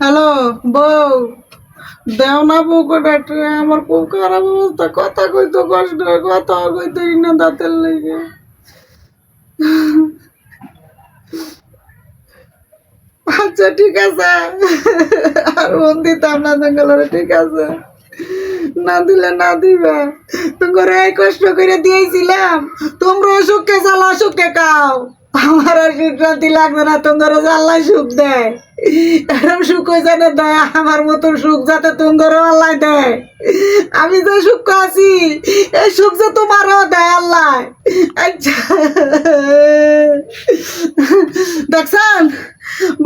Hello, বউ। দেও না বউ কোটা আমার খুব খারাপ অবস্থা। কথা কইতো কষ্ট কথা কইতো ইনা দাঁতের লেগে। আচ্ছা ঠিক আছে। আর মন দিতাম না, জঙ্গলের ঠিক আছে। না দিলে না দিবে। তোমার এই কষ্ট করে দিয়েছিলাম। তোমরা সুখে জ্বালা সুখে খাও। আমার আর সুখ লাগবে না, তোমার আল্লাহ সুখ দেয়। এরম সুখ যেন দেয়, আমার মতন সুখ যাতে তোমার আল্লাহ দেয়। আমি যে সুখ আছি, এই সুখ যে তোমারও দেয় আল্লাহ। আচ্ছা। দেখছেন?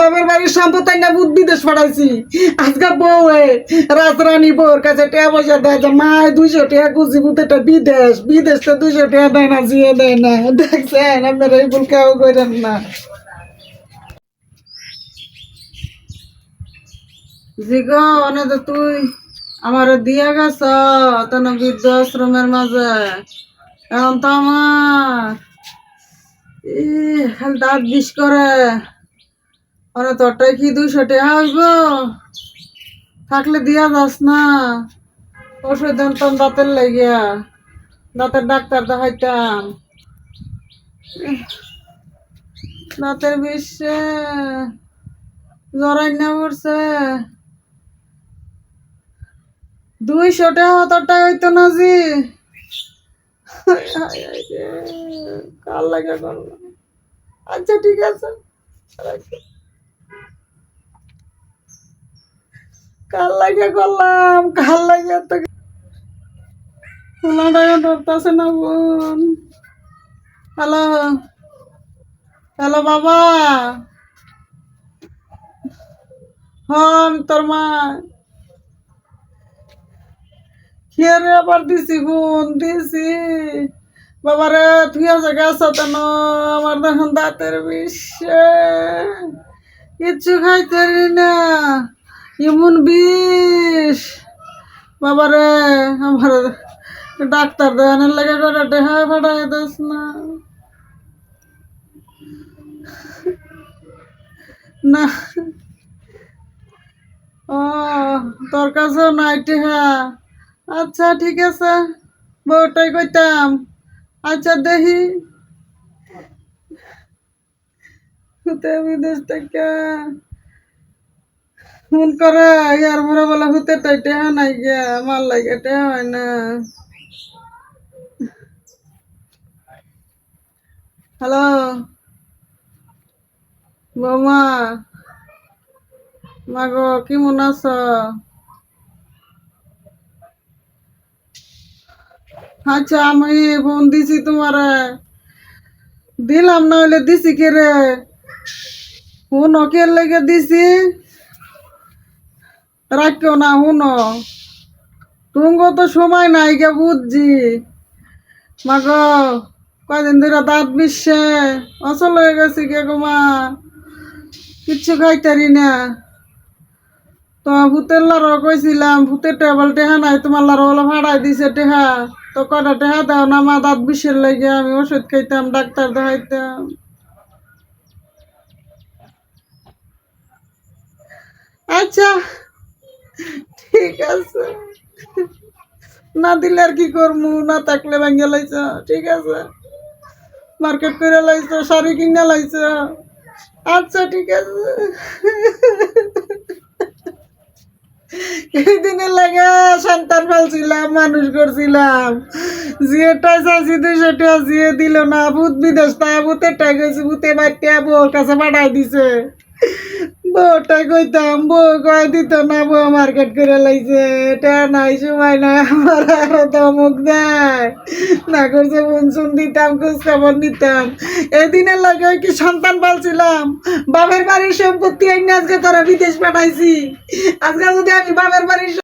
বাবার বাড়ির সম্পদ না বুধ বিদেশ পাঠাইছি? আজকে বউ রাজরানী বউর কাছে টাকা পয়সা দেয় যে মা দুইশো টাকা খুঁজি বুধেটা বিদেশ বিদেশ তো দুইশো টাকা দেয় না জিয়ে দেয় না। দেখছেন, আপনারা এই ভুল কেউ করেন না। জিগ অনেক তুই আমার দিয়া গেছ তন বৃদ্ধ আশ্রমের মাঝে। এখন তো আমার দাঁত বিষ করে। আরে তোরটাই কি দুইশো টাকা হইব থাকলে দিয়া যাস না। ওষুধ আনতাম দাঁতের লাগিয়া। দাঁতের ডাক্তার দেখাইতাম। দাঁতের বিষে জরাই না পড়ছে দুইশো টাকা তোর টাকা হইতো না জি। কাল লাগে আচ্ছা ঠিক আছে। কাল লাগে করলাম? কাল লাগে তো ফোনটা ধরতেছে না বোন। হ্যালো? হ্যালো বাবা? হন তোর মা। খেয়ে আবার দিছি বোন, দিছি। বাবারে, তুই আছে গাছ তেন আমার দেখুন দাঁতের বিষে। কিচ্ছু খাইতে না। এমন বিষ। বাবারে, আমার ডাক্তার দেখানোর লাগে করে দেহা ফাটাই দিস না। না। ও, তোর কাছেও নাই টেহা। আচ্ছা ঠিক আছে। বউটাই কইতাম আচ্ছা দেখি হুতে বিদেশ থেকে। ফোন করে, ইয়ার মরে বলে হুতে টাই টেহা নাই গিয়া আমার লাগে টেহা হয় না। হ্যালো? বৌমা? মাগো কেমন আছো? আচ্ছা আমি ফোন দিছি তোমারে। দিলাম না হইলে দিছি কে রে ফোন কে লেগে দিছি। রাখিও না হুনো তুঙ্গ তো সময় নাই গে বুঝছি। মাগ, কয়দিন ধরে দাঁত বিশ্বে অচল হয়ে গেছি গো মা। কিচ্ছু খাইতারি না। তো ভূতের লারো কইছিলাম, ভূতের টেবল টেহা নাই, তোমার লারো বলে ভাড়াই দিছে টেহা। তো কটা টেহা দাও না মা, দাঁত বিষের লাগে আমি ওষুধ খাইতাম, ডাক্তার দেখাইতাম। আচ্ছা ঠিক আছে। না দিলে আর কি করমু? না থাকলে ভাঙ্গে লাইছ। ঠিক আছে। মার্কেট করে লাইছ, শাড়ি কিনে লাইছ। আচ্ছা ঠিক আছে। এই দিনের লাগে সন্তান ফেলছিলাম মানুষ করছিলাম। জিয়েটাই চাইছি দুইশো টাকা জিয়ে দিল না। ভূত বিদেশ তা, ভূতের টাই গেছি ভূতে বাড়তে বউর কাছে পাঠাই দিছে। বউটাই কইতাম, বউ কয় দিত না, বউ মার্কেট করে লাইছে। এটা নাই, সময় নাই, আমার আরও দমক দেয়। না করছে বনসুন দিতাম খোঁজ খবর নিতাম। এদিনের লাগে কি সন্তান পালছিলাম? বাপের বাড়ির সম্পত্তি আজকে তোরা বিদেশ পাঠাইছি। আজকে যদি আমি বাপের বাড়ির